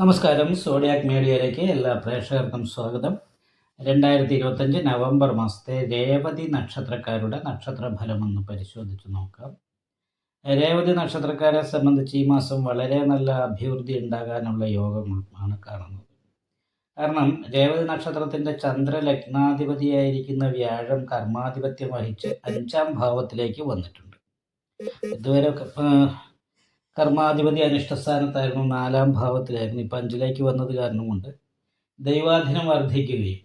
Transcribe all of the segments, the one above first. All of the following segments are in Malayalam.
നമസ്കാരം. സോഡിയാക് മീഡിയയിലേക്ക് എല്ലാ പ്രേക്ഷകർക്കും സ്വാഗതം. രണ്ടായിരത്തി ഇരുപത്തഞ്ച് നവംബർ മാസത്തെ രേവതി നക്ഷത്രക്കാരുടെ നക്ഷത്രഫലം ഒന്ന് പരിശോധിച്ച് നോക്കാം. രേവതി നക്ഷത്രക്കാരെ സംബന്ധിച്ച് ഈ മാസം വളരെ നല്ല അഭിവൃദ്ധി ഉണ്ടാകാനുള്ള യോഗമാണ് കാണുന്നത്. കാരണം രേവതി നക്ഷത്രത്തിന്റെ ചന്ദ്രലഗ്നാധിപതിയായിരിക്കുന്ന വ്യാഴം കർമാധിപത്യം വഹിച്ച് അഞ്ചാം ഭാവത്തിലേക്ക് വന്നിട്ടുണ്ട്. ഇതുവരെ കർമാധിപതി അനിഷ്ടസ്ഥാനത്തായിരുന്നു നാലാം ഭാവത്തിലായിരുന്നു. ഇപ്പം അഞ്ചിലേക്ക് വന്നത് കാരണം കൊണ്ട് ദൈവാധീനം വർദ്ധിക്കുകയും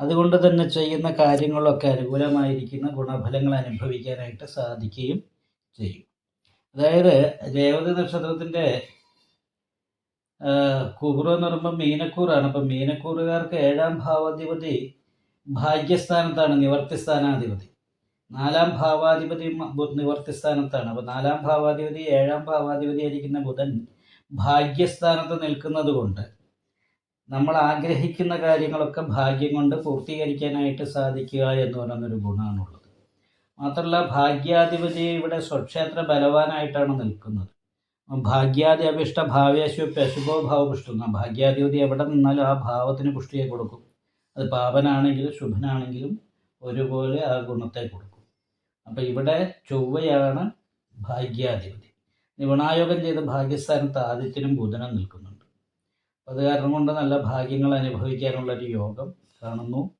അതുകൊണ്ട് തന്നെ ചെയ്യുന്ന കാര്യങ്ങളൊക്കെ അനുകൂലമായിരിക്കുന്ന ഗുണഫലങ്ങൾ അനുഭവിക്കാനായിട്ട് സാധിക്കുകയും ചെയ്യും. അതായത് രേവതി നക്ഷത്രത്തിന്റെ കുബുറ എന്ന് പറയുമ്പോൾ മീനക്കൂറാണ്. അപ്പം മീനക്കൂറുകാർക്ക് ഏഴാം ഭാവാധിപതി ഭാഗ്യസ്ഥാനത്താണ് നിവർത്തി സ്ഥാനാധിപതി നാലാം ഭാവാധിപതി നിവർത്തി സ്ഥാനത്താണ് അപ്പോൾ നാലാം ഭാവാധിപതി ഏഴാം ഭാവാധിപതി ആയിരിക്കുന്ന ബുധൻ ഭാഗ്യസ്ഥാനത്ത് നിൽക്കുന്നത് കൊണ്ട് നമ്മൾ ആഗ്രഹിക്കുന്ന കാര്യങ്ങളൊക്കെ ഭാഗ്യം കൊണ്ട് പൂർത്തീകരിക്കാനായിട്ട് സാധിക്കുക എന്ന് പറയുന്നൊരു ഗുണമാണുള്ളത് മാത്രമല്ല ഭാഗ്യാധിപതി ഇവിടെ സ്വക്ഷേത്ര ബലവാനായിട്ടാണ് നിൽക്കുന്നത്. ഭാഗ്യാദി അഭിഷ്ട ഭാവ്യാശുപ്പ് പശുഭോ ഭാവപുഷ്ടം. ഭാഗ്യാധിപതി എവിടെ നിന്നാലും ആ ഭാവത്തിന് പുഷ്ടിയെ കൊടുക്കും. അത് പാപനാണെങ്കിലും ശുഭനാണെങ്കിലും ഒരുപോലെ ആ ഗുണത്തെ കൊടുക്കും. അപ്പം ഇവിടെ ചൊവ്വയാണ് ഭാഗ്യാധിപതി. നിവണായോഗം ചെയ്ത ഭാഗ്യസ്ഥാനത്ത് ആദിത്യനും ബുധനും നിൽക്കുന്നുണ്ട്. അത് കാരണം കൊണ്ട് നല്ല ഭാഗ്യങ്ങൾ അനുഭവിക്കാനുള്ളൊരു യോഗം കാണുന്നു.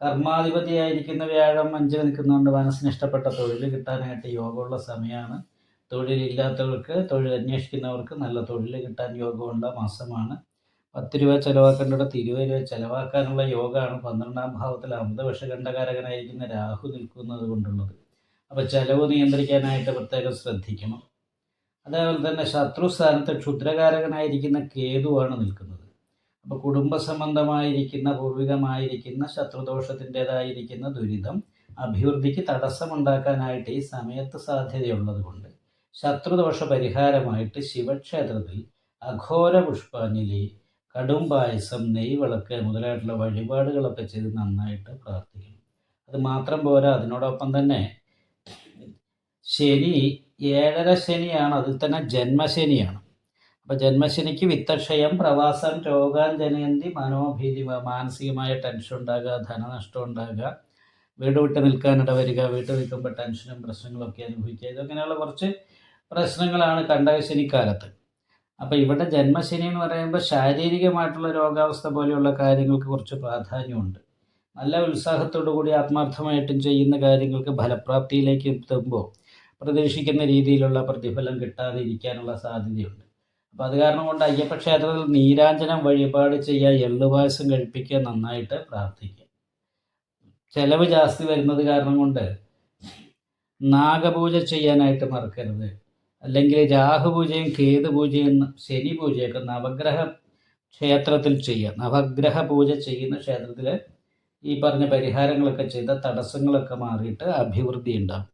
കർമാധിപതിയായിരിക്കുന്ന വ്യാഴം അഞ്ചിൽ നിൽക്കുന്നതുകൊണ്ട് മനസ്സിന് ഇഷ്ടപ്പെട്ട തൊഴിൽ കിട്ടാനായിട്ട് യോഗമുള്ള സമയമാണ്. തൊഴിലില്ലാത്തവർക്ക് തൊഴിൽ അന്വേഷിക്കുന്നവർക്ക് നല്ല തൊഴിൽ കിട്ടാൻ യോഗമുള്ള മാസമാണ്. പത്ത് രൂപ ചിലവാക്കേണ്ടിടത്ത് ഇരുപത് രൂപ ചിലവാക്കാനുള്ള യോഗമാണ്. പന്ത്രണ്ടാം ഭാവത്തിൽ അമൃതവിഷകണ്ഠകാരകനായിരിക്കുന്ന രാഹു നിൽക്കുന്നത് കൊണ്ടുള്ളത്. അപ്പോൾ ചിലവ് നിയന്ത്രിക്കാനായിട്ട് പ്രത്യേകം ശ്രദ്ധിക്കണം. അതേപോലെ തന്നെ ശത്രു സ്ഥാനത്ത് ക്ഷുദ്രകാരകനായിരിക്കുന്ന കേതുവാണ് നിൽക്കുന്നത്. അപ്പോൾ കുടുംബ സംബന്ധമായിരിക്കുന്ന പൂർവികമായിരിക്കുന്ന ശത്രുദോഷത്തിന്റെതായിരിക്കുന്ന ദുരിതം അഭിവൃദ്ധിക്ക് തടസ്സമുണ്ടാക്കാനായിട്ട് ഈ സമയത്ത് സാധ്യതയുള്ളത് കൊണ്ട് ശത്രുദോഷ പരിഹാരമായിട്ട് ശിവക്ഷേത്രത്തിൽ അഘോര പുഷ്പാഞ്ജലി കടും പായസം നെയ് വിളക്ക് മുതലായിട്ടുള്ള വഴിപാടുകളൊക്കെ ചെയ്ത് നന്നായിട്ട് പ്രാർത്ഥിക്കണം. അത് മാത്രം പോരാ അതിനോടൊപ്പം തന്നെ ശനി ഏഴര ശനിയാണ്. അതിൽ തന്നെ ജന്മശനിയാണ്. അപ്പോൾ ജന്മശനിക്ക് വിത്തക്ഷയം പ്രവാസം രോഗാഞ്ജനയന്തി മനോഭീതി മാനസികമായ ടെൻഷൻ ഉണ്ടാകുക ധനനഷ്ടം ഉണ്ടാകുക വീട് വിട്ട് നിൽക്കാനിട വരിക വീട്ടിൽ നിൽക്കുമ്പോൾ ടെൻഷനും പ്രശ്നങ്ങളൊക്കെ അനുഭവിക്കുക. ഇതങ്ങനെയുള്ള കുറച്ച് പ്രശ്നങ്ങളാണ് കണ്ടകശനിക്കാലത്ത് അപ്പോൾ ഇവിടെ ജന്മശനി എന്ന് പറയുമ്പോൾ ശാരീരികമായിട്ടുള്ള രോഗാവസ്ഥ പോലെയുള്ള കാര്യങ്ങൾക്ക് കുറച്ച് പ്രാധാന്യമുണ്ട്. നല്ല ഉത്സാഹത്തോടു കൂടി ആത്മാർത്ഥമായിട്ടും ചെയ്യുന്ന കാര്യങ്ങൾക്ക് ഫലപ്രാപ്തിയിലേക്ക് എത്തുമ്പോൾ പ്രതീക്ഷിക്കുന്ന രീതിയിലുള്ള പ്രതിഫലം കിട്ടാതെ ഇരിക്കാനുള്ള സാധ്യതയുണ്ട്. അപ്പോൾ അത് കാരണം കൊണ്ട് അയ്യപ്പ ക്ഷേത്രത്തിൽ നീരാഞ്ജനം വഴിപാട് ചെയ്യുക എള്ളുപായസം കഴിപ്പിക്കുക നന്നായിട്ട് പ്രാർത്ഥിക്കുക. ചിലവ് ജാസ്തി വരുന്നത് കാരണം കൊണ്ട് നാഗപൂജ ചെയ്യാനായിട്ട് മറക്കരുത്. അല്ലെങ്കിൽ രാഹുപൂജയും കേതു പൂജയും ശനി പൂജയൊക്കെ നവഗ്രഹ ക്ഷേത്രത്തിൽ ചെയ്യുക. നവഗ്രഹ പൂജ ചെയ്യുന്ന ക്ഷേത്രത്തിൽ ഈ പറഞ്ഞ പരിഹാരങ്ങളൊക്കെ ചെയ്ത തടസ്സങ്ങളൊക്കെ മാറിയിട്ട് അഭിവൃദ്ധി ഉണ്ടാകും